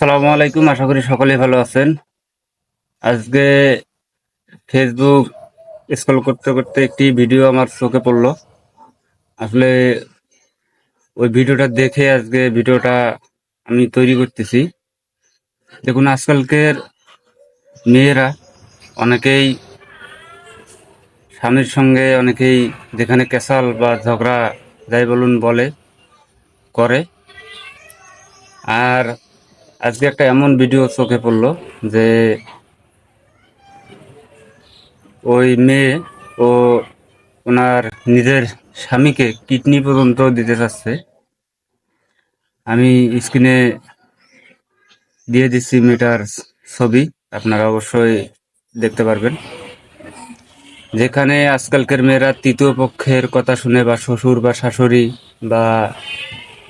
আসসালামু আলাইকুম, আশা করি সকলে ভালো আছেন। আজকে ফেসবুক স্ক্রল করতে করতে একটি ভিডিও আমার চোখে পড়ল। আসলে ওই ভিডিওটা দেখে আজকে ভিডিওটা আমি তৈরি করতেছি। দেখুন, আজকালকের মেয়েরা অনেকেই স্বামীর সঙ্গে, অনেকেই যেখানে ক্যাসাল বা ঝগড়া, যাই বলুন, বলে, করে। আর আজকে একটা এমন ভিডিও চোখে পড়ল যে ওই মেয়ে ও ওনার নিজের স্বামীকে কিডনি পর্যন্ত দিতে চাচ্ছে আমি স্ক্রিনে দিয়ে দিচ্ছি মেয়েটার ছবি, আপনারা অবশ্যই দেখতে পারবেন। যেখানে আজকালকার মেয়েরা তৃতীয় পক্ষের কথা শুনে বা শ্বশুর বা শাশুড়ি বা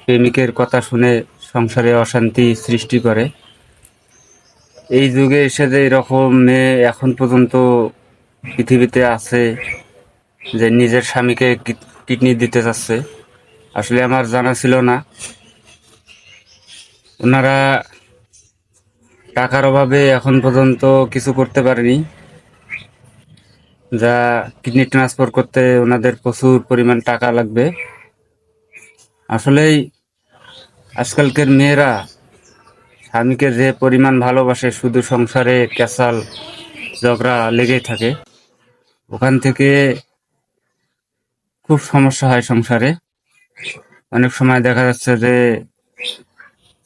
প্রেমিকের কথা শুনে সংসারে অশান্তি সৃষ্টি করে। এই যুগে এসে যে এরকম মেয়ে এখন পর্যন্ত পৃথিবীতে আছে, যে নিজের স্বামীকে কিডনি দিতে চাচ্ছে, আসলে আমার জানা ছিল না। ওনারা টাকার অভাবে এখন পর্যন্ত কিছু করতে পারেনি। যা কিডনি ট্রান্সফার করতে ওনাদের প্রচুর পরিমাণ টাকা লাগবে। আসলেই আজকালকার মেয়েরা স্বামীকে যে পরিমাণ ভালোবাসে, শুধু সংসারে ক্যাসাল ঝগড়া লেগেই থাকে। ওখান থেকে খুব সমস্যা হয় সংসারে। অনেক সময় দেখা যাচ্ছে যে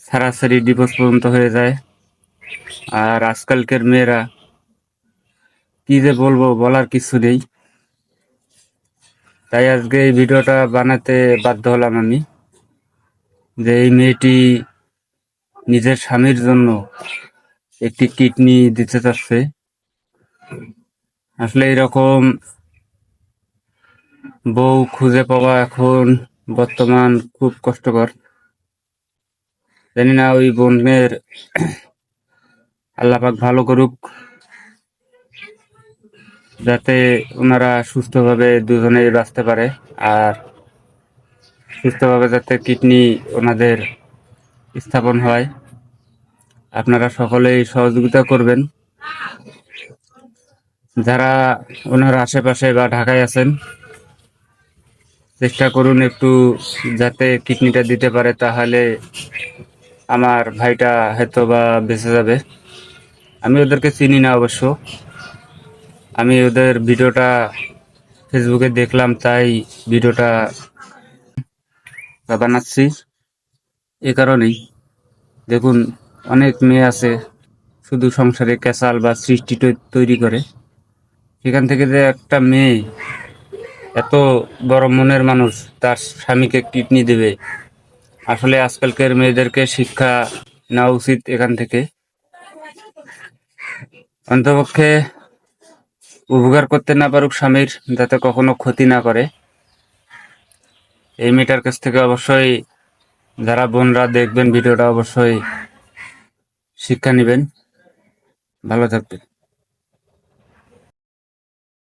সারাসারি ডিভোর্স পর্যন্ত হয়ে যায়। আর আজকালকার মেয়েরা কি যে বলব, বলার কিছু নেই। তাই আজকে এই ভিডিওটা বানাতে বাধ্য হলাম আমি। যে এই মেয়েটি নিজের স্বামীর জন্য একটি কিডনি দিতে চাচ্ছে। আসলে এরকম বউ খুঁজে পাওয়া এখন বর্তমান খুব কষ্টকর। জানি না, ওই বোনের আল্লাপাক ভালো করুক, যাতে ওনারা সুস্থভাবে দুজনেই বাঁচতে পারে। আর সুস্থভাবে যাতে কিডনি ওনাদের স্থাপন হয়, আপনারা সকলেই সহযোগিতা করবেন। যারা ওনার আশেপাশে বা ঢাকায় আছেন, চেষ্টা করুন একটু যাতে কিডনিটা দিতে পারে, তাহলে আমার ভাইটা হয়তো বা বেঁচে যাবে। আমি ওদেরকে চিনি না অবশ্য। আমি ওদের ভিডিওটা ফেসবুকে দেখলাম, তাই ভিডিওটা বানাচ্ছি। এ কারণেই দেখুন, অনেক মেয়ে আছে, শুধু সংসারে ক্যাসাল বা সৃষ্টি তৈরি করে। সেখান থেকে যে একটা মেয়ে এত বড় মনের মানুষ, তার স্বামীকে কিডনি দেবে। আসলে আজকালকার মেয়েদেরকে শিক্ষা নেওয়া উচিত এখান থেকে। অন্তপক্ষে উপকার করতে না পারুক স্বামীর, যাতে কখনো ক্ষতি না করে। এই মেয়েটার কাছ থেকে অবশ্যই যারা বোনরা দেখবেন ভিডিওটা অবশ্যই শিক্ষা নেবেন। ভালো থাকবে